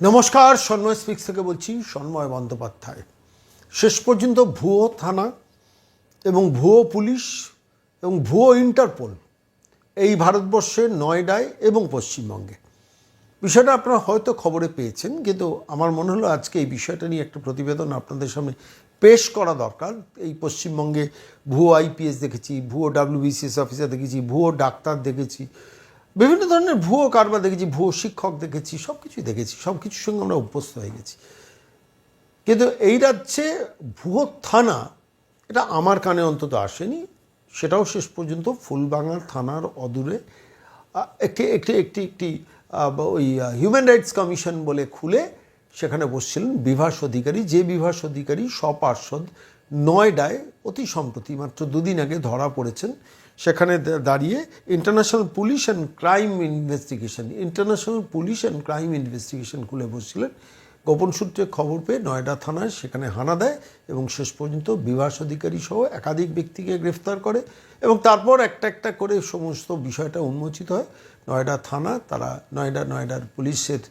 নমস্কার, সন্ময় স্পিক্স থেকে বলছি, সন্ময় বন্দ্যোপাধ্যায়। শেষ পর্যন্ত ভুয়ো থানা এবং ভুয়ো পুলিশ এবং ভুয়ো ইন্টারপোল এই ভারতবর্ষের নয়ডায় এবং পশ্চিমবঙ্গে। বিষয়টা আপনারা হয়তো খবরে পেয়েছেন, কিন্তু আমার মনে হলো আজকে এই বিষয়টা নিয়ে একটা প্রতিবেদন আপনাদের সামনে পেশ করা দরকার। এই পশ্চিমবঙ্গে ভুয়ো আইপিএস দেখেছি, ভুয়ো ডাব্লিউবিসিএস অফিসার দেখেছি, ভুয়ো ডাক্তার দেখেছি বিভিন্ন ধরনের ভুয়ো কারবার দেখেছি, ভুয়ো শিক্ষক দেখেছি সব কিছুই দেখেছি সব কিছুর সঙ্গে আমরা অভ্যস্ত হয়ে গেছি। কিন্তু এই রাজ্যে ভুয়ো থানা, এটা আমার কানে অন্তত আসেনি, সেটাও শেষ পর্যন্ত ফুলবাঙা থানার অদূরে একটি একটি একটি একটি ওই হিউম্যান রাইটস কমিশন বলে খুলে সেখানে বসছিলেন বিভাস অধিকারী, যে বিভাস অধিকারী স্বপার্ষদ নয়ডায় অতি সম্প্রতি মাত্র দুদিন আগে ধরা পড়েছেন সেখানে দাঁড়িয়ে international police and crime investigation international police and crime investigation খুলে বসছিলেন। গোপন সূত্রে খবর পেয়ে নয়ডা থানায় সেখানে হানা দেয় এবং শেষ পর্যন্ত বিভাস অধিকারী সহ একাধিক ব্যক্তিকে গ্রেফতার করে এবং তারপর একটা একটা করে সমস্ত বিষয়টা উন্মোচিত হয়। নয়ডা থানা, তারা নয়ডা, নয়ডার পুলিশের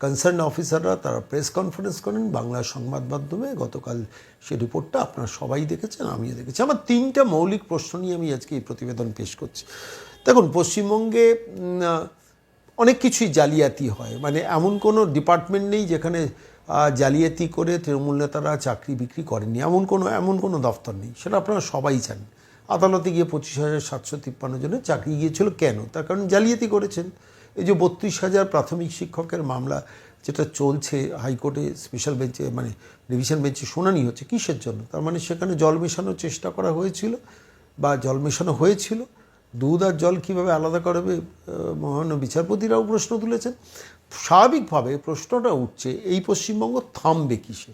কনসার্ন অফিসাররা তারা প্রেস কনফারেন্স করেন, বাংলা সংবাদ মাধ্যমে। গতকাল সে রিপোর্টটা আপনারা সবাই দেখেছেন, আমিও দেখেছি। আমার তিনটা মৌলিক প্রশ্ন নিয়ে আমি আজকে এই প্রতিবেদন পেশ করছি। দেখুন, পশ্চিমবঙ্গে অনেক কিছুই জালিয়াতি হয়। মানে এমন কোনো ডিপার্টমেন্ট নেই যেখানে জালিয়াতি করে তৃণমূল নেতারা চাকরি বিক্রি করেননি। এমন কোনো এমন কোনো দফতর নেই। সেটা আপনারা সবাই জানেন। আদালতে গিয়ে পঁচিশ হাজার সাতশো তিপ্পান্ন জনের চাকরি গিয়েছিল কেন? তার কারণ জালিয়াতি করেছেন। এই যে বত্রিশ হাজার প্রাথমিক শিক্ষকের মামলা যেটা চলছে হাইকোর্টে স্পেশাল বেঞ্চে মানে ডিভিশন বেঞ্চে শুনানি হচ্ছে কিসের জন্য? তার মানে সেখানে জল মেশানোর চেষ্টা করা হয়েছিল বা জল মেশানো হয়েছিল। দুধ আর জল কীভাবে আলাদা করবে আহ, মহান বিচারপতিরাও প্রশ্ন তুলেছেন। স্বাভাবিকভাবে প্রশ্নটা উঠছে এই পশ্চিমবঙ্গ থামবে কিসে?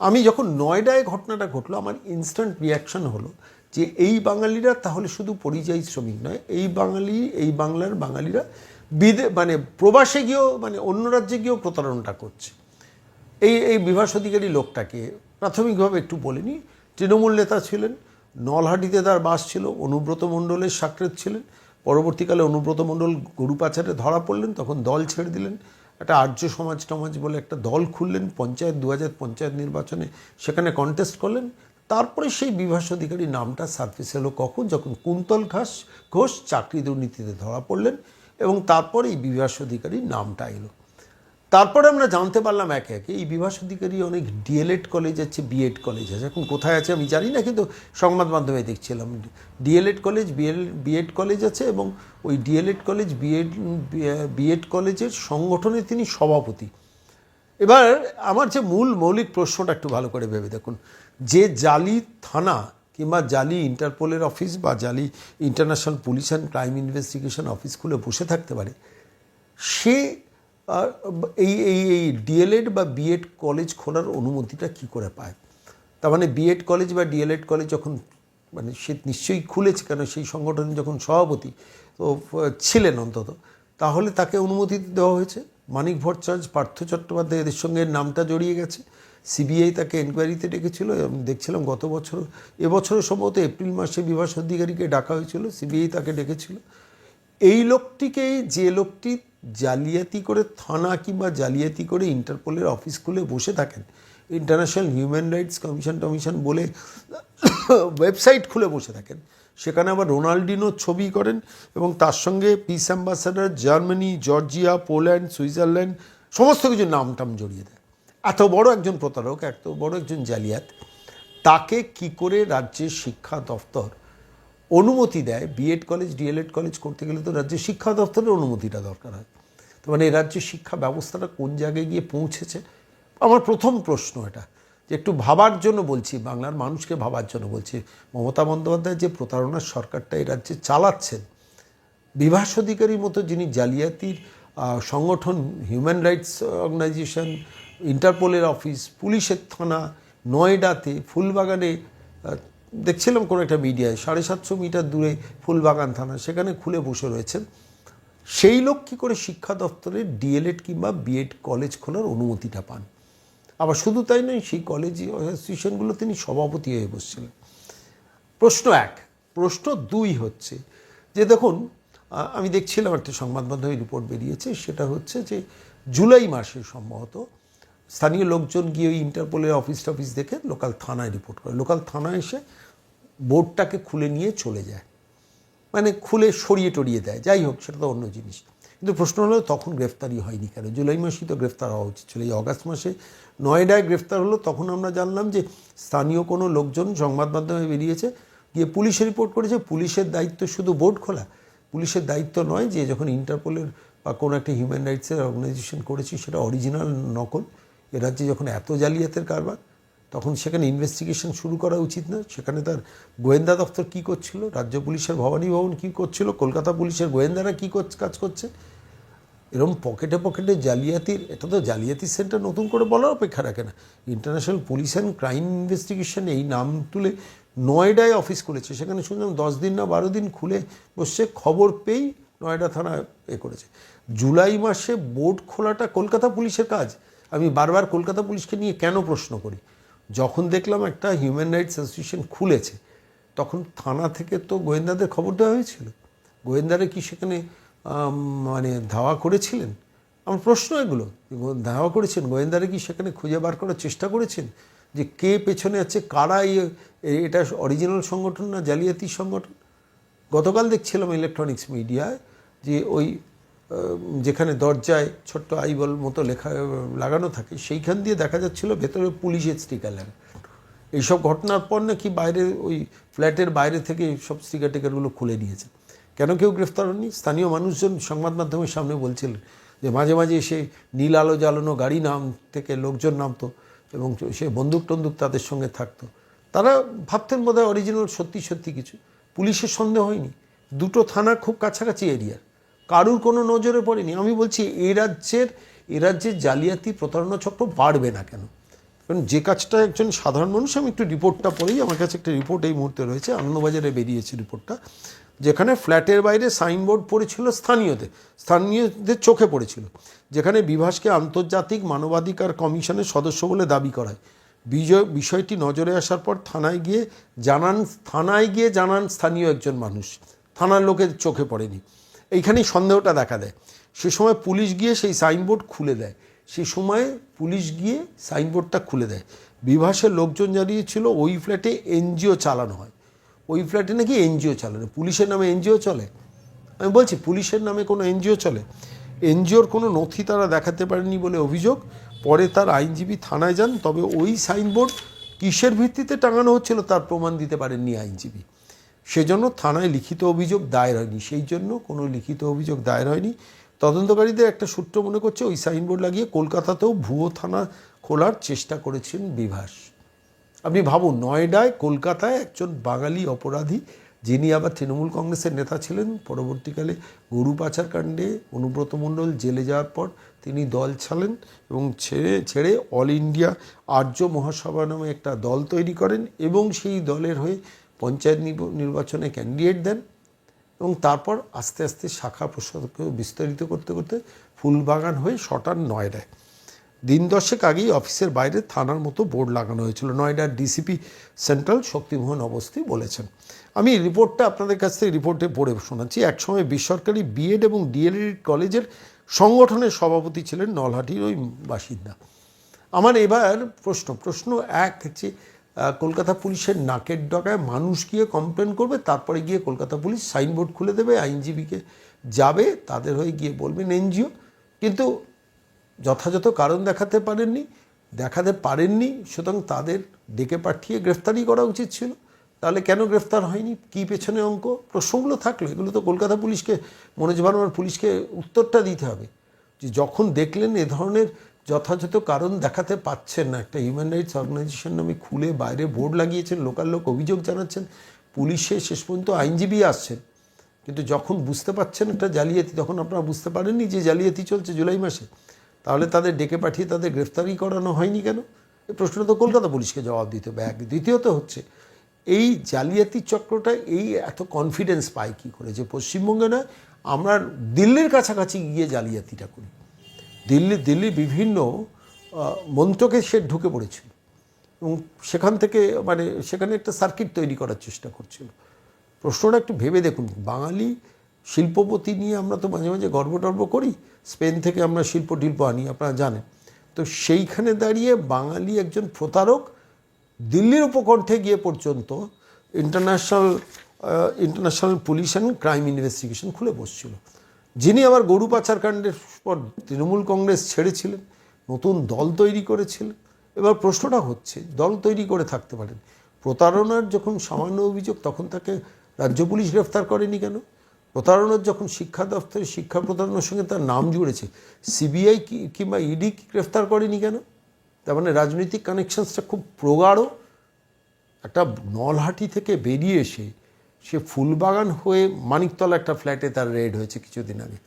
আমি যখন নয়ডায় ঘটনাটা ঘটলো আমার ইনস্ট্যান্ট রিয়াকশন হলো যে এই বাঙালিরা তাহলে শুধু পরিযায়ী শ্রমিক নয় এই বাঙালি এই বাংলার বাঙালিরা বিদে মানে প্রবাসে গিয়েও মানে অন্য রাজ্যে গিয়েও প্রতারণাটা করছে। এই এই বিভাস অধিকারী লোকটাকে প্রাথমিকভাবে একটু বলিনি। তৃণমূল নেতা ছিলেন, নলহাটিতে তার বাস ছিল, অনুব্রত মণ্ডলের সাকরেত ছিলেন। পরবর্তীকালে অনুব্রত মণ্ডল গরু পাচারে ধরা পড়লেন, তখন দল ছেড়ে দিলেন। একটা আর্য সমাজ টমাজ বলে একটা দল খুললেন, পঞ্চায়েত দু পঞ্চায়েত নির্বাচনে সেখানে কন্টেস্ট করলেন। তারপরে সেই বিভাস অধিকারী নামটা সার্ভিস এলো কখন? যখন কুন্তল ঘাস ঘোষ চাকরি দুর্নীতিতে ধরা পড়লেন। এবং তারপরে এই বিভাস অধিকারীর নামটা এলো। তারপরে আমরা জানতে পারলাম একে একে, এই বিভাস অধিকারী অনেক ডিএলএড কলেজ আছে, বিএড কলেজ আছে। এখন কোথায় আছে আমি জানি না, কিন্তু সংবাদ মাধ্যমে দেখছিলাম। D El Ed college, B L, B Ed college আছে এবং ওই ডিএলএড কলেজ, বিএড বিএড কলেজের সংগঠনে তিনি সভাপতি। এবার আমার যে মূল মৌলিক প্রশ্নটা একটু ভালো করে ভেবে দেখুন। যে জালি থানা কিংবা জালি ইন্টারপোলের অফিস বা জালি international police and crime investigation office খুলে বসে থাকতে পারে। সে এই এই এই ডিএলএড বা বিএড কলেজ খোলার অনুমতিটা কি করে পায়? তার মানে বিএড কলেজ বা ডিএলএড কলেজ যখন মানে সে নিশ্চয়ই খুলেছে কেন? সেই সংগঠনে যখন সভাপতি তো ছিলেন অন্তত, তাহলে তাকে অনুমতি দেওয়া হয়েছে? মানিক ভট্টাচার্য, পার্থ চট্টোপাধ্যায় এদের সঙ্গে নামটা জড়িয়ে গেছে। সিবিআই তাকে এনকোয়ারিতে ডেকেছিল আমি দেখছিলাম গত বছর এবছরের সম্ভবত এপ্রিল মাসে বিভাস অধিকারীকে ডাকা হয়েছিল, সিবিআই তাকে ডেকেছিল। এই লোকটিকেই যে লোকটি জালিয়াতি করে থানা কিংবা জালিয়াতি করে ইন্টারপোলের অফিস খুলে বসে থাকেন, ইন্টারন্যাশনাল হিউম্যান রাইটস কমিশন টমিশন বলে ওয়েবসাইট খুলে বসে থাকেন, সেখানে আবার রোনাল্ডিনোর ছবি করেন এবং তার সঙ্গে peace ambassador Germany, Georgia, Poland, Switzerland, সমস্ত কিছু নাম টাম জড়িয়ে দেয় এত বড় একজন প্রতারক, এত বড় একজন জালিয়াত, তাকে কি করে রাজ্যের শিক্ষা দফতর অনুমতি দেয়? বিএড কলেজ ডিএলএড কলেজ করতে গেলে তো রাজ্যের শিক্ষা দপ্তরের অনুমতিটা দরকার হয়। তো মানে রাজ্যের শিক্ষা ব্যবস্থাটা কোন জায়গায় গিয়ে পৌঁছেছে? আমার প্রথম প্রশ্ন এটা, যে একটু ভাবার জন্য বলছি, বাংলার মানুষকে ভাবার জন্য বলছি। মমতা বন্দ্যোপাধ্যায় যে প্রতারণার সরকারটা এই রাজ্যে চালাচ্ছেন, বিভাস অধিকারীর মতো যিনি জালিয়াতির সংগঠন হিউম্যান রাইটস অর্গানাইজেশন ইন্টারপোলের অফিস, পুলিশের থানা, নয়ডাতে ফুলবাগানে দেখছিলাম কোনো একটা মিডিয়ায়, সাড়ে সাতশো মিটার দূরে ফুলবাগান থানা, সেখানে খুলে বসে রয়েছেন। সেই লোক কী করে শিক্ষা দপ্তরে ডিএলএড কিংবা বিএড কলেজ খোলার অনুমতিটা পান? আবার শুধু তাই নয়, সেই কলেজ অ্যাসোসিয়েশনগুলো তিনি সভাপতি হয়ে বসছিলেন। প্রশ্ন এক, প্রশ্ন দুই হচ্ছে যে দেখুন আমি দেখছিলাম একটা সংবাদ মাধ্যমে রিপোর্ট বেরিয়েছে, সেটা হচ্ছে যে জুলাই মাসে সম্ভবত স্থানীয় লোকজন গিয়ে ওই ইন্টারপোলের অফিস টফিস দেখে লোকাল থানায় রিপোর্ট করে। লোকাল থানায় এসে বোর্ডটাকে খুলে নিয়ে চলে যায়। মানে খুলে সরিয়ে টরিয়ে দেয়। যাই হোক, সেটা তো অন্য জিনিস। কিন্তু প্রশ্ন হলো, তখন গ্রেফতারি হয়নি কেন? জুলাই মাসেই তো গ্রেফতার হওয়া উচিত ছিল। এই অগাস্ট মাসে নয়ডায় গ্রেফতার হলো, তখন আমরা জানলাম যে স্থানীয় কোনো লোকজন সংবাদ মাধ্যমে বেরিয়েছে, গিয়ে পুলিশে রিপোর্ট করেছে। পুলিশের দায়িত্ব শুধু বোর্ড খোলা। পুলিশের দায়িত্ব নয় যে যখন ইন্টারপোলের বা কোনো একটা হিউম্যান রাইটসের অর্গানাইজেশন করেছি, সেটা অরিজিনাল নকল। এ রাজ্যে যখন এত জালিয়াতের কারবার, তখন সেখানে ইনভেস্টিগেশন শুরু করা উচিত না সেখানে তার গোয়েন্দা দপ্তর কী করছিল? রাজ্য পুলিশের ভবানী ভবন কী করছিল? কলকাতা পুলিশের গোয়েন্দারা কী কাজ করছে? এরকম পকেটে পকেটে জালিয়াতির, এটা তো জালিয়াতি সেন্টার নতুন করে বলার অপেক্ষা রাখে না। International police and crime investigation এই নাম তুলে নয়ডায় অফিস খুলেছে। সেখানে শুনলাম দশ দিন না বারো দিন খুলে বসছে খবর পেয়েই নয়ডা থানা এ করেছে। জুলাই মাসে বোর্ড খোলাটা কলকাতা পুলিশের কাজ। আমি বারবার কলকাতা পুলিশকে নিয়ে কেন প্রশ্ন করি? যখন দেখলাম একটা হিউম্যান রাইটস অ্যাসোসিয়েশন খুলেছে, তখন থানা থেকে তো গোয়েন্দাদের খবর দেওয়া হয়েছিল। গোয়েন্দারা কি সেখানে মানে ধাওয়া করেছিলেন? আমার প্রশ্ন এগুলো ধাওয়া করেছেন, গোয়েন্দারা কি সেখানে খুঁজে বার করার চেষ্টা করেছেন? যে কে পেছনে আছে, কারা এটা অরিজিনাল সংগঠন না জালিয়াতি সংগঠন? গতকাল দেখছিলাম ইলেকট্রনিক্স মিডিয়ায় যে ওই যেখানে দরজায় ছোট্ট আইবল মতো লেখা, লাগানো থাকে, সেইখান দিয়ে দেখা যাচ্ছিল ভেতরে পুলিশের স্টিকার এইসব ঘটনার পর নাকি বাইরে, ওই ফ্ল্যাটের বাইরে থেকে সব স্টিকার টিকারগুলো খুলে নিয়েছে। কেন কেউ গ্রেফতার হয়নি স্থানীয় মানুষজন সংবাদ মাধ্যমের সামনে বলছিলেন যে মাঝে মাঝে এসে নীল আলো জ্বালানো গাড়ি নাম থেকে লোকজন নামতো এবং সে বন্দুক টন্দুক তাদের সঙ্গে থাকতো। তারা ভাবতেন বোধহয় অরিজিনাল সত্যি সত্যি কিছু। পুলিশের সন্দেহ হয়নি। দুটো থানা খুব কাছাকাছি এরিয়ার কারুর কোনো নজরে পড়েনি। আমি বলছি, এই রাজ্যের এ রাজ্যের জালিয়াতি প্রতারণা চক্র বাড়বে না কেন? কারণ যে কাজটা একজন সাধারণ মানুষ, আমি একটু রিপোর্টটা পড়েই আমার কাছে একটা রিপোর্ট এই মুহূর্তে রয়েছে, আনন্দবাজারে বেরিয়েছে রিপোর্টটা, যেখানে ফ্ল্যাটের বাইরে সাইনবোর্ড পড়েছিল স্থানীয়দের স্থানীয়দের চোখে পড়েছিল, যেখানে বিভাসকে আন্তর্জাতিক মানবাধিকার কমিশনের সদস্য বলে দাবি করায় বিজয়, বিষয়টি নজরে আসার পর থানায় গিয়ে জানান, থানায় গিয়ে জানান স্থানীয় একজন মানুষ, থানার লোকের চোখে পড়েনি। এইখানেই সন্দেহটা দেখা দেয়। সে সময় পুলিশ গিয়ে সেই সাইনবোর্ড খুলে দেয়। সে সময় পুলিশ গিয়ে সাইনবোর্ডটা খুলে দেয়। বিভাসের লোকজন জানিয়েছিল ওই ফ্ল্যাটে এনজিও চালানো হয়। ওই ফ্ল্যাটে নাকি এনজিও চালানো পুলিশের নামে এনজিও চলে? আমি বলছি, পুলিশের নামে কোনো এনজিও চলে? এনজিওর কোনো নথি তারা দেখাতে পারেনি বলে অভিযোগ। পরে তার আইনজীবী থানায় যান। তবে ওই সাইনবোর্ড কিসের ভিত্তিতে টাঙানো হচ্ছিল তার প্রমাণ দিতে পারেননি আইনজীবী। সেজন্য থানায় লিখিত অভিযোগ দায়ের হয়নি। সেই জন্য কোনো লিখিত অভিযোগ দায়ের হয়নি। তদন্তকারীদের একটা সূত্র মনে করছে, ওই সাইনবোর্ড লাগিয়ে কলকাতাতেও ভুয়ো থানা খোলার চেষ্টা করেছেন বিভাস। আপনি ভাবুন, নয়ডায় কলকাতায় একজন বাঙালি অপরাধী, যিনি আবার তৃণমূল কংগ্রেসের নেতা ছিলেন, পরবর্তীকালে গরু পাচার কাণ্ডে অনুব্রত মণ্ডল জেলে যাওয়ার পর তিনি দল ছাড়েন এবং ছেড়ে ছেড়ে অল ইন্ডিয়া আর্য মহাসভা নামে একটা দল তৈরি করেন এবং সেই দলের হয়ে পঞ্চায়েত নির্বাচনে ক্যান্ডিডেট দেন এবং তারপর আস্তে আস্তে শাখা প্রশাখা বিস্তারিত করতে করতে ফুলবাগান হয়ে শটান নয়ডায়। দিন দশেক আগেই অফিসের বাইরে থানার মতো বোর্ড লাগানো হয়েছিল। নয়ডার ডিসিপি সেন্ট্রাল শক্তিমোহন অবস্থি বলেছেন। আমি রিপোর্টটা আপনাদের কাছ থেকে রিপোর্টে পড়ে শোনাচ্ছি। একসময় বেসরকারি বিএড এবং ডিএলএড কলেজের সংগঠনের সভাপতি ছিলেন নলহাটির ওই বাসিন্দা। আমার এবার প্রশ্ন প্রশ্ন এক হচ্ছে কলকাতা পুলিশের নাকের ডগায় মানুষ গিয়ে কমপ্লেন করবে, তারপরে গিয়ে কলকাতা পুলিশ সাইনবোর্ড খুলে দেবে, আইনজীবীকে যাবে, তাদের হয়ে গিয়ে বলবেন এনজিও। কিন্তু যথাযথ কারণ দেখাতে পারেননি দেখাতে পারেননি, সুতরাং তাদের ডেকে পাঠিয়ে গ্রেফতারি করা উচিত ছিল। তাহলে কেন গ্রেফতার হয়নি? কী পেছনে অঙ্ক? প্রশ্নগুলো থাকল, এগুলো তো কলকাতা পুলিশকে, মনোজ ভার্মার পুলিশকে উত্তরটা দিতে হবে। যে যখন দেখলেন এ ধরনের যথাযথ কারণ দেখাতে পাচ্ছেন না। একটা হিউম্যান রাইটস অর্গানাইজেশন নামে খুলে বাইরে বোর্ড লাগিয়েছেন, লোকাল লোক অভিযোগ জানাচ্ছেন, পুলিশে শেষ পর্যন্ত আইনজীবী আসছেন। কিন্তু যখন বুঝতে পারছেন একটা জালিয়াতি, তখন আপনারা বুঝতে পারেননি যে জালিয়াতি চলছে জুলাই মাসে। তাহলে তাদের ডেকে পাঠিয়ে তাদের গ্রেফতারি করানো হয়নি কেন? এই প্রশ্নটা তো কলকাতা পুলিশকে জবাব দিতে হবে। এক, দ্বিতীয়ত হচ্ছে, এই জালিয়াতি চক্রটা, এই এত কনফিডেন্স পায় কী করে? যে পশ্চিমবঙ্গে নয়, আমরা দিল্লির কাছাকাছি গিয়ে জালিয়াতিটা করি। দিল্লি দিল্লি বিভিন্ন মন্ত্রকে সে ঢুকে পড়েছিল। এবং সেখান থেকে মানে সেখানে একটা সার্কিট তৈরি করার চেষ্টা করছিল। প্রশ্নটা একটু ভেবে দেখুন, বাঙালি শিল্পপতি নিয়ে আমরা তো মাঝে মাঝে গর্ব টর্ব করি, স্পেন থেকে আমরা শিল্প টিল্প আনি, আপনারা জানেন। তো সেইখানে দাঁড়িয়ে বাঙালি একজন প্রতারক দিল্লির উপকণ্ঠে গিয়ে পর্যন্ত international international police and crime investigation খুলে বসছিল। যিনি আবার গরু পাচার কাণ্ডের পর তৃণমূল কংগ্রেস ছেড়েছিলেন, নতুন দল তৈরি করেছিলেন। এবার প্রশ্নটা হচ্ছে, দল তৈরি করে থাকতে পারেন। প্রতারণার যখন সামান্য অভিযোগ, তখন তাকে রাজ্য পুলিশ গ্রেফতার করেনি কেন? প্রতারণার যখন শিক্ষা দপ্তরে শিক্ষা প্রতারণার সঙ্গে তার নাম জুড়েছে, সিবিআই কিংবা ইডি কি গ্রেফতার করেনি কেন? তার মানে রাজনৈতিক কানেকশনসটা খুব প্রগাঢ়। একটা নলহাটি থেকে বেরিয়ে এসে সে ফুলবাগান হয়ে মানিকতলা একটা ফ্ল্যাটে তার রেড হয়েছে কিছুদিন আগে।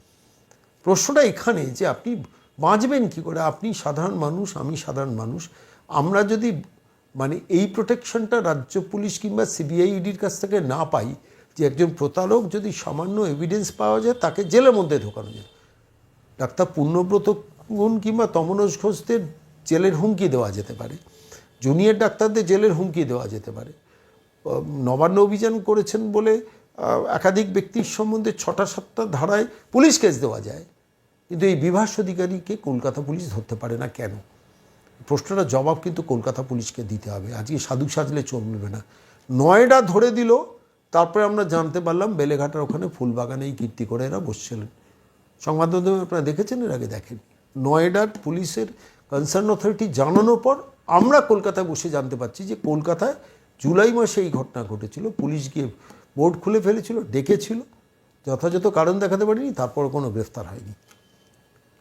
প্রশ্নটা এখানে যে আপনি বাঁচবেন কি করে? আপনি সাধারণ মানুষ, আমি সাধারণ মানুষ, আমরা যদি মানে এই প্রোটেকশনটা রাজ্য পুলিশ কিংবা সিবিআই ইডির কাছ থেকে না পাই, যে একজন প্রতারক যদি সামান্য এভিডেন্স পাওয়া যায়, তাকে জেলের মধ্যে ঢোকানো যায়। ডাক্তার পূর্ণব্রত গুণ কিংবা তমনোজ ঘোষদের জেলের হুমকি দেওয়া যেতে পারে। জুনিয়র ডাক্তারদের জেলের হুমকি দেওয়া যেতে পারে। নবান্ন অভিযান করেছেন বলে একাধিক ব্যক্তির সম্বন্ধে ছটা সাতটা ধারায় পুলিশ কেস দেওয়া যায়। কিন্তু এই বিভাস অধিকারীকে কলকাতা পুলিশ ধরতে পারে না কেন? প্রশ্নটার জবাব কিন্তু কলকাতা পুলিশকে দিতে হবে। আজকে সাধু সাজলে চলবে না। নয়ডা ধরে দিল, তারপরে আমরা জানতে পারলাম বেলেঘাটার ওখানে ফুলবাগানেই কীর্তি করে এরা বসছিলেন। সংবাদ মাধ্যমে আপনারা দেখেছেন, এর আগে দেখেন। নয়ডার পুলিশের কনসার্ন অথরিটি জানানোর পর আমরা কলকাতায় বসে জানতে পারছি যে কলকাতায় জুলাই মাসে এই ঘটনা ঘটেছিল। পুলিশ গিয়ে বোর্ড খুলে ফেলেছিল, ডেকেছিল। যথাযথ কারণ দেখাতে পারিনি, তারপর কোনো গ্রেফতার হয়নি।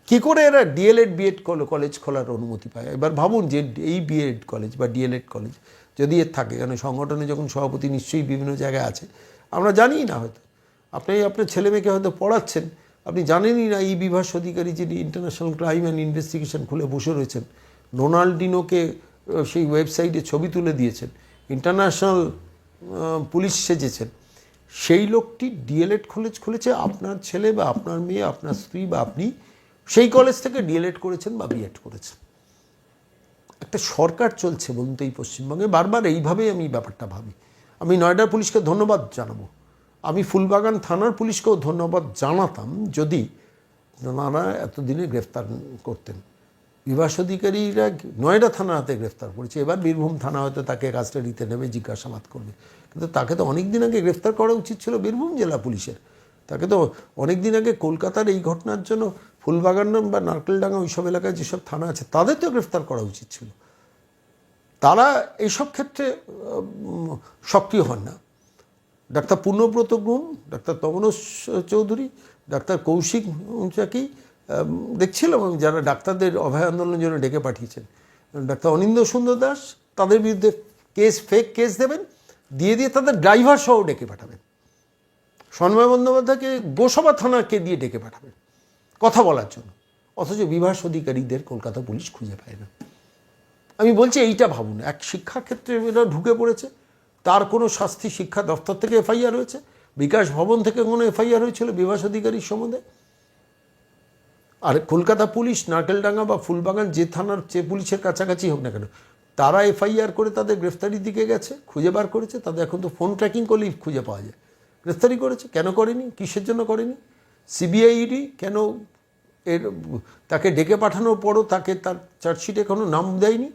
কী করে এরা ডিএলএড বিএড কলেজ খোলার অনুমতি পায়? এবার ভাবুন যে এই বিএড কলেজ বা ডিএলএড কলেজ যদি এর থাকে, কারণ সংগঠনে যখন সভাপতি নিশ্চয়ই বিভিন্ন জায়গায় আছে। আমরা জানিই না হয়তো। আপনি আপনার ছেলে মেয়েকে হয়তো পড়াচ্ছেন, আপনি জানেনই না এই বিভাস অধিকারী যিনি ইন্টারন্যাশনাল ক্রাইম অ্যান্ড ইনভেস্টিগেশন খুলে বসে রয়েছেন, রোনাল্ডিনোকে সেই ওয়েবসাইটে ছবি তুলে দিয়েছেন। ইন্টারন্যাশনাল পুলিশ সেজেছেন। সেই লোকটি ডিএলএড কলেজ খুলেছে, আপনার ছেলে বা আপনার মেয়ে, আপনার স্ত্রী বা আপনি সেই কলেজ থেকে ডিএলএড করেছেন বা বিএড করেছেন। একটা সরকার চলছে বলুন তো এই পশ্চিমবঙ্গে, বারবার এইভাবেই আমি ব্যাপারটা ভাবি। আমি নয়ডার পুলিশকে ধন্যবাদ জানাব। আমি ফুলবাগান থানার পুলিশকেও ধন্যবাদ জানাতাম যদি নানা এতদিনে গ্রেফতার করতেন। বিভাস অধিকারীরা নয়ডা থানা হাতে গ্রেফতার করেছে। এবার বীরভূম থানা হয়তো তাকে কাস্টাডিতে নেবে, জিজ্ঞাসাবাদ করবে। কিন্তু তাকে তো অনেক দিন আগে গ্রেফতার করা উচিত ছিল বীরভূম জেলা পুলিশের। তাকে তো অনেক দিন আগে কলকাতার এই ঘটনার জন্য ফুলবাগান বা নারকেলডাঙ্গা ওইসব এলাকায় যেসব থানা আছে, তাদের তো গ্রেফতার করা উচিত ছিল। তারা এইসব ক্ষেত্রে সক্রিয় হন না। Doctor Purnabrata Gun doctor Tamonash Chowdhury, doctor Kaushik Chaki দেখছিলাম আমি যারা ডাক্তারদের অভয় আন্দোলনের জন্য ডেকে পাঠিয়েছেন। ডাক্তার অনিন্দ সুন্দর দাস, তাদের বিরুদ্ধে কেস ফেক কেস দেবেন, দিয়ে দিয়ে তাদের ড্রাইভার সহ ডেকে পাঠাবেন। সন্ময় বন্দ্যোপাধ্যায়কে গোসভা থানাকে দিয়ে ডেকে পাঠাবেন, কথা বলার জন্য। অথচ বিভাস অধিকারীদের কলকাতা পুলিশ খুঁজে পায় না। আমি বলছি এইটা ভাবুন, এক শিক্ষাক্ষেত্রে এরা ঢুকে পড়েছে, তার কোনো শাস্তি শিক্ষা দপ্তর থেকে এফআইআর হয়েছে, বিকাশ ভবন থেকে কোনো এফআইআর হয়েছিল বিভাস অধিকারীর সম্বন্ধে? আর কলকাতা পুলিশ, নারকেলডাঙ্গা বা ফুলবাগান যে থানার, যে পুলিশের কাছাকাছি হোক না কেন, তারা এফআইআর করে তাদের গ্রেফতারির দিকে গেছে, খুঁজে বার করেছে, তাদের এখন তো ফোন ট্র্যাকিং করলেই খুঁজে পাওয়া যায়। গ্রেফতারি করেছে, কেন করেনি, কিসের জন্য করেনি? সিবিআইডি কেন এর, তাকে ডেকে পাঠানোর পরও তাকে তার চার্জশিটে কোনো নাম দেয়নি?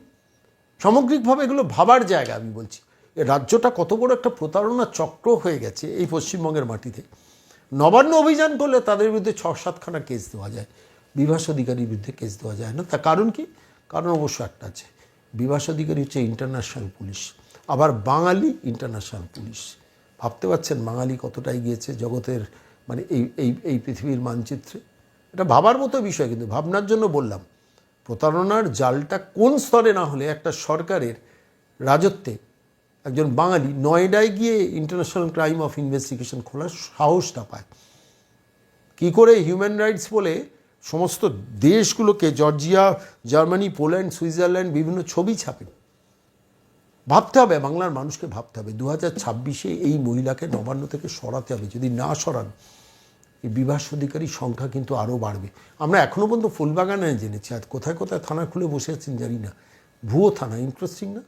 সামগ্রিকভাবে এগুলো ভাবার জায়গা, আমি বলছি। এ রাজ্যটা কত বড় একটা প্রতারণা চক্র হয়ে গেছে এই পশ্চিমবঙ্গের মাটিতে। নবান্ন অভিযান করলে তাদের বিরুদ্ধে ছ সাতখানা কেস দেওয়া যায়। বিভাস অধিকারীর বিরুদ্ধে কেস দেওয়া যায় না। তার কারণ কি? কারণ অবশ্য একটা আছে। বিভাস অধিকারী হচ্ছে ইন্টারন্যাশনাল পুলিশ আবার বাঙালি ইন্টারন্যাশনাল পুলিশ ভাবতে পারছেন বাঙালি কতটাই গিয়েছে জগতের মানে এই এই এই পৃথিবীর মানচিত্রে? এটা ভাবার মতো বিষয়, কিন্তু ভাবনার জন্য বললাম, প্রতারণার জালটা কোন স্তরে না হলে একটা সরকারের রাজত্বে একজন বাঙালি নয়ডায় গিয়ে ইন্টারন্যাশনাল ক্রাইম অফ ইনভেস্টিগেশন খোলার সাহসটা পায়। কি করে হিউম্যান রাইটস বলে সমস্ত দেশগুলোকে, জর্জিয়া, জার্মানি, পোল্যান্ড, সুইজারল্যান্ড, বিভিন্ন ছবি ছাপেন ভাবতে হবে, বাংলার মানুষকে ভাবতে হবে। দু হাজার ছাব্বিশে এই মহিলাকে নবান্ন থেকে সরাতে হবে। যদি না সরান, এই বিভাস অধিকারীর সংখ্যা কিন্তু আরও বাড়বে। আমরা এখনও পর্যন্ত ফুলবাগানে জেনেছি। আর কোথায় কোথায় থানা খুলে বসে আছেন জানি না। ভুয়ো থানা। ইন্টারেস্টিং না?